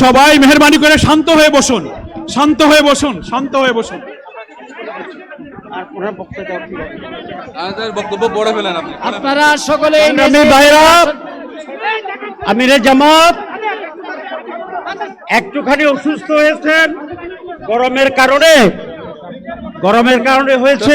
সবাই মেহরবানি করে শান্ত হয়ে বসুন শান্ত হয়ে বসুন শান্ত হয়ে বসুন। আপনারা সকলে আমিরে জামাত একটুখানি অসুস্থ হয়েছেন গরমের কারণে গরমের কারণে হয়েছে।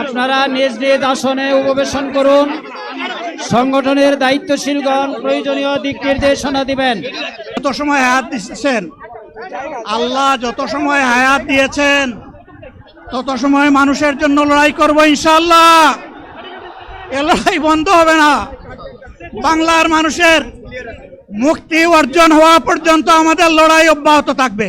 আপনারা নিজ নিজ আসনে উপবেশন করুন। সংগঠনের দায়িত্বশীলগণ প্রয়োজনীয় দিক নির্দেশনা দিবেন। যত সময় হায়াত দিচ্ছেন, আল্লাহ যত সময় হায়াত দিয়েছেন, তত সময় মানুষের জন্য লড়াই করব ইনশাল্লাহ এ লড়াই বন্ধ হবে না। বাংলার মানুষের মুক্তি অর্জন হওয়া পর্যন্ত আমাদের লড়াই অব্যাহত থাকবে।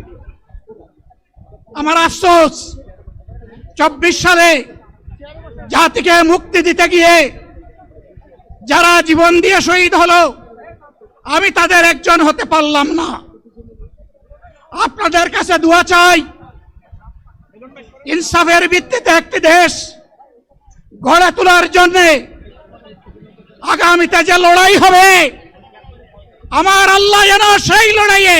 আমার আফসোস, চব্বিশ সালে জাতিকে মুক্তি দিতে গিয়ে যারা জীবন দিয়ে শহীদ হলো, আমি তাদের একজন হতে পারলাম না। আপনাদের কাছে দোয়া চাই, ইনসাফের ভিত্তিতে একটি দেশ গড়ে তোলার জন্যে আগামীতে যে লড়াই হবে, আমার আল্লাহ যেন সেই লড়াইয়ে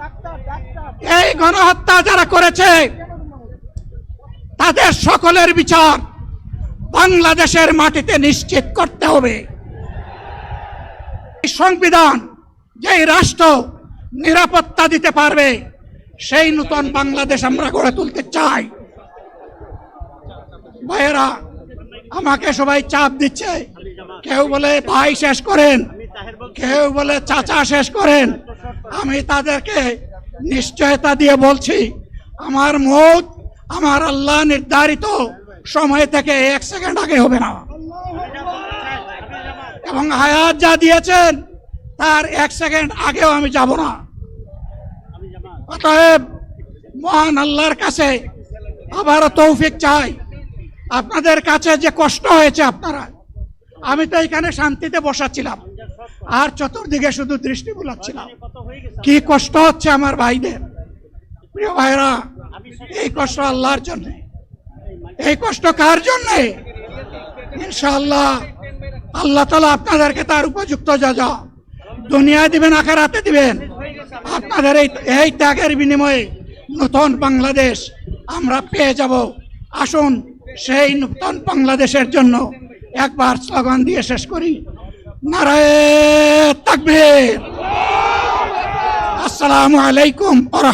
এই গণহত্যা যারা করেছে, তাদের সকলের বিচার বাংলাদেশের মাটিতে নিশ্চিত করতে হবে। সংবিধান, যেই রাষ্ট্র নিরাপত্তা দিতে পারবে, সেই নূতন বাংলাদেশ আমরা গড়ে তুলতে চাই। ভাইয়েরা, আমাকে সবাই চাপ দিচ্ছে। কেউ বলে, ভাই, শেষ করেন। কেউ বলে, চাচা, শেষ করেন। আমি তাদেরকে নিশ্চয়তা দিয়ে বলছি, আমার মত, আমার আল্লাহ নির্ধারিত সময় থেকে এক সেকেন্ড আগে হবে না। এবং হায়াত যা দিয়েছেন, তার এক সেকেন্ড আগেও আমি যাব না। অতএব মহান আল্লাহর কাছে আবারও তৌফিক চাই। আপনাদের কাছে যে কষ্ট হয়েছে আপনারা, আমি তো এখানে শান্তিতে বসাচ্ছিলাম। আর চতুর্দিকে শুধু দৃষ্টি বুলাচ্ছিলাম। কি কষ্ট হচ্ছে আমার ভাইদের। প্রিয় ভাইরা এই কষ্ট আল্লাহর জন্য। এই কষ্ট কার জন্যে? ইনশাআল্লাহ আল্লাহ তালা আপনাদেরকে তার উপযুক্ত যা যা দুনিয়া দিবেন আখারাতে দিবেন আপনাদের এই এই ত্যাগের বিনিময়ে নতুন বাংলাদেশ আমরা পেয়ে যাব। আসুন সেই নতুন বাংলাদেশের জন্য একবার স্লোগান দিয়ে শেষ করি। নারায় তাকবীর। আসসালামু আলাইকুম ওয়া